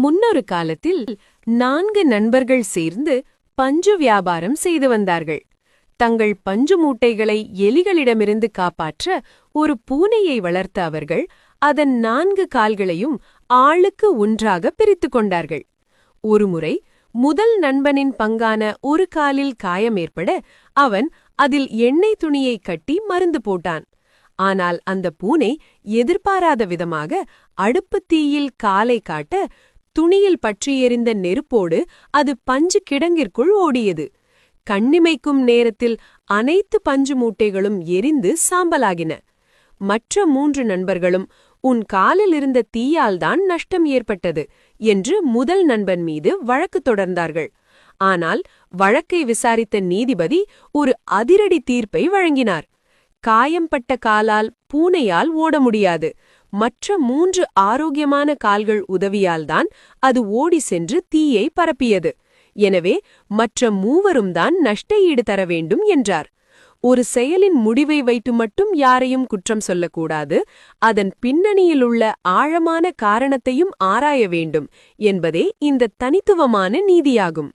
முன்னொரு காலத்தில் நான்கு நண்பர்கள் சேர்ந்து பஞ்சு வியாபாரம் செய்து வந்தார்கள். தங்கள் பஞ்சு மூட்டைகளை எலிகளிடமிருந்து காப்பாற்ற ஒரு பூனையை வளர்த்த அவர்கள் அதன் நான்கு கால்களையும் ஆளுக்கு ஒன்றாக பிரித்துக் கொண்டார்கள். ஒருமுறை முதல் நண்பனின் பங்கான ஒரு காலில் காயம் ஏற்பட அவன் அதில் எண்ணெய் துணியை கட்டி மருந்து போட்டான். ஆனால் அந்த பூனை எதிர்பாராத விதமாக அடுப்புத் தீயில் காலை காட்ட துணியில் பற்றியெறிந்த நெருப்போடு அது பஞ்சு கிடங்கிற்குள் ஓடியது. கண்ணிமைக்கும் நேரத்தில் அனைத்து பஞ்சு மூட்டைகளும் எரிந்து சாம்பலாகின. மற்ற மூன்று நண்பர்களும் உன் காலில் இருந்த தீயால்தான் நஷ்டம் ஏற்பட்டது என்று முதல் நண்பன் மீது வழக்கு தொடர்ந்தார்கள். ஆனால் வழக்கை விசாரித்த நீதிபதி ஒரு அதிரடி தீர்ப்பை வழங்கினார். காயம்பட்ட காலால் பூனையால் ஓட முடியாது மற்ற மூன்று ஆரோக்கியமான கால்கள் உதவியால்தான் அது ஓடி சென்று தீயை பரப்பியது. எனவே மற்ற மூவரும் தான் நஷ்ட ஈடு தர வேண்டும் என்றார். ஒரு செயலின் முடிவை வைத்து மட்டும் யாரையும் குற்றம் சொல்லக்கூடாது அதன் பின்னணியிலுள்ள ஆழமான காரணத்தையும் ஆராய வேண்டும் என்பதே இந்த தனித்துவமான நீதியாகும்.